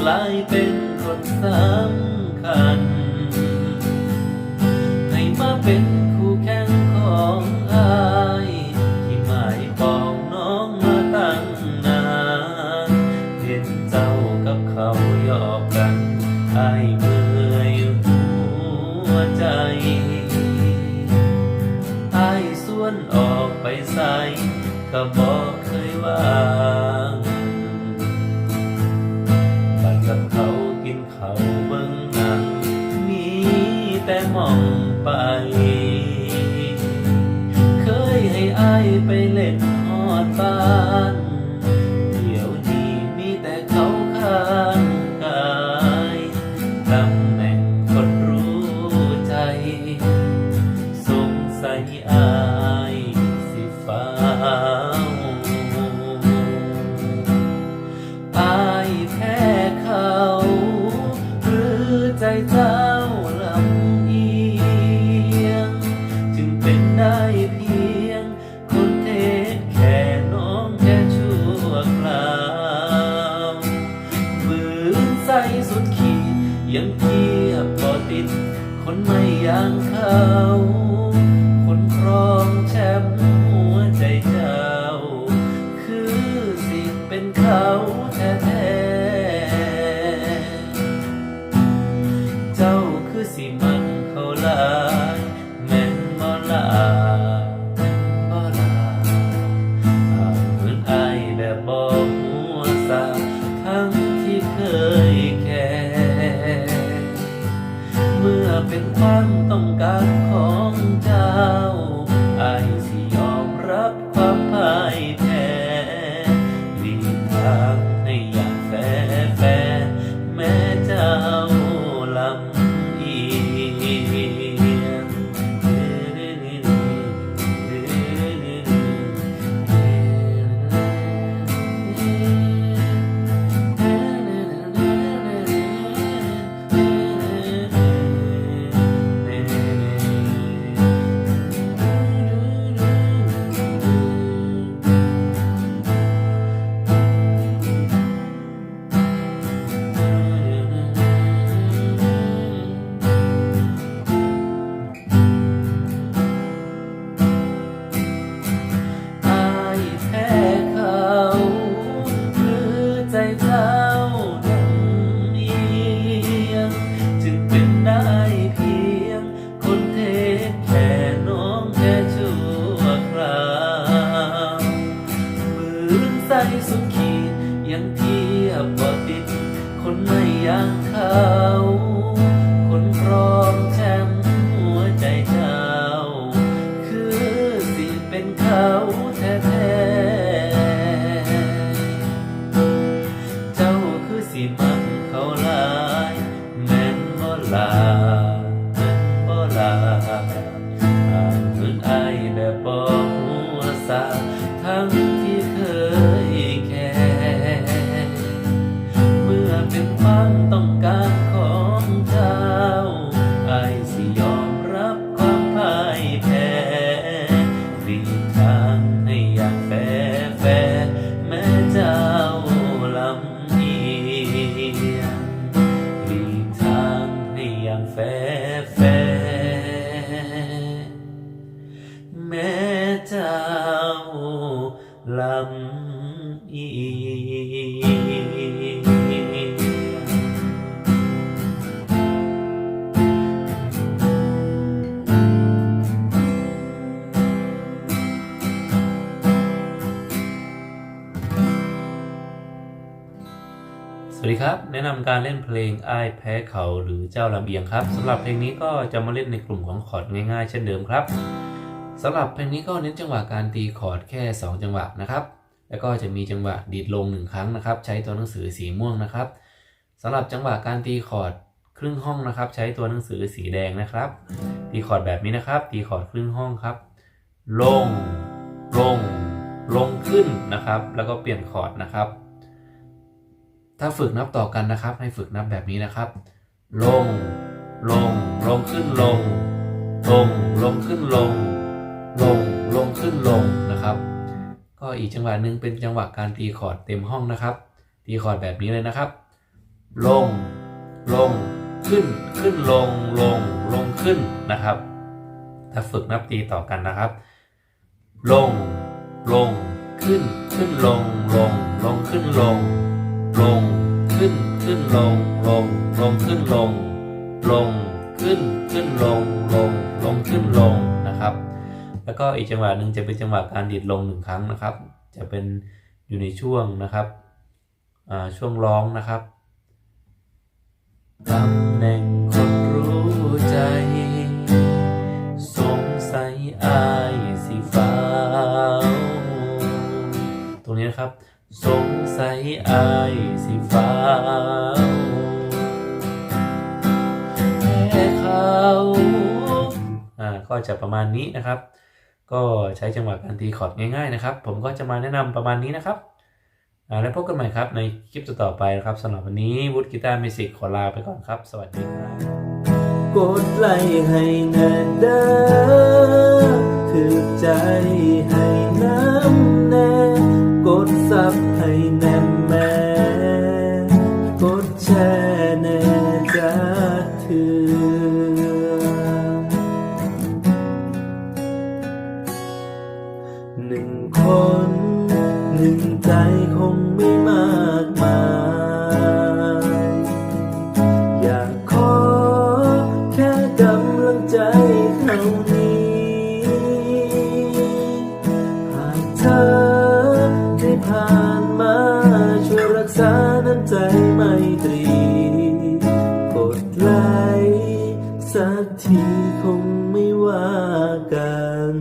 กลายเป็นคนสำคัญ ให้มาเป็นคู่แข่งของอายที่หมายปองน้องมาตั้งนานเห็นเจ้ากับเขาหยอกกันอายเมื่อยหัวใจอายส่วนออกไปใส่ก็บอกเคยว่า ไป เคยให้อายไปเล่นฮอดบ้านเดี๋ยวนี้มีแต่เขาข้างกายตำแหน่งคนรู้ใจ สงสัยอายสิฟ้า อ ส่สุดขีดยังเทียบบ่ติดคนไม่อย่างเขาคนครองแชมป์หัวใจเจ้า คือสิเป็นเขาแท้ๆเจ้าคือสิมันเขาลายแม่นบ่ลาแม่นบ่ลาอ่านเหมือนอแบบบ่หัวซา แม้เจ้าลำอีสวัสดีครับ แนะนำการเล่นเพลงอ้ายแพ้เขาหรือเจ้าลำเอียงครับสำหรับเพลงนี้ก็จะมาเล่นในกลุ่มของคอร์ดง่ายๆ เช่นเดิมครับ สำหรับเพลงนี้ก็เน้นจังหวะการตีคอร์ดแค่ 2 จังหวะนะครับ แล้วก็จะมีจังหวะดีดลงหนึ่งครั้งนะครับ ใช้ตัวหนังสือสีม่วงนะครับสำหรับจังหวะการตีคอร์ดครึ่งห้องนะครับ ใช้ตัวหนังสือสีแดงนะครับ ตีคอร์ดแบบนี้นะครับ ตีคอร์ดครึ่งห้องครับ ลง ลง ลงขึ้นนะครับ แล้วก็เปลี่ยนคอร์ดนะครับ ถ้าฝึกนับต่อกันนะครับ ให้ฝึกนับแบบนี้นะครับ ลง ลง ลงขึ้นลง ลง ลงขึ้นลง ลงลงขึ้นลงนะครับ ก็อีกจังหวะหนึ่งเป็นจังหวะการตีคอร์ดเต็มห้องนะครับ ตีคอร์ดแบบนี้เลยนะครับ ลงลงขึ้นขึ้นลงลงลงขึ้นนะครับ ถ้าฝึกนับตีต่อกันนะครับ ลงลงขึ้นขึ้นลงลงลงขึ้นลง ลงขึ้นขึ้นลงลงลงขึ้นลง ลงขึ้นขึ้นลงลงลงขึ้นลงนะครับ แล้วก็อีกจังหวะหนึ่งจะเป็นจังหวะการดีดลงหนึ่งครั้งนะครับ จะเป็นอยู่ในช่วงนะครับช่วงร้องนะครับตำแหน่งคนรู้ใจ สงสัยอายสีฟ้า ตรงนี้นะครับ สงสัยอายสีฟ้าแค่เขาอ่าก็จะประมาณนี้นะครับ ก็ใช้จังหวะการตีคอร์ดง่ายๆนะครับ ผมก็จะมาแนะนำประมาณนี้นะครับแล้วพบกันใหม่ครับในคลิปต่อไปนะครับสำหรับวันนี้วุฒิกีตาร์มิวสิกขอลาไปก่อนครับ สวัสดีครับกดไลค์ให้แน่เด้อ ใจเท่านี้หากเธอได้ผ่านมาช่วยรักษาน้ำใจไม่ตรีกดไลค์สักทีคงไม่ว่ากัน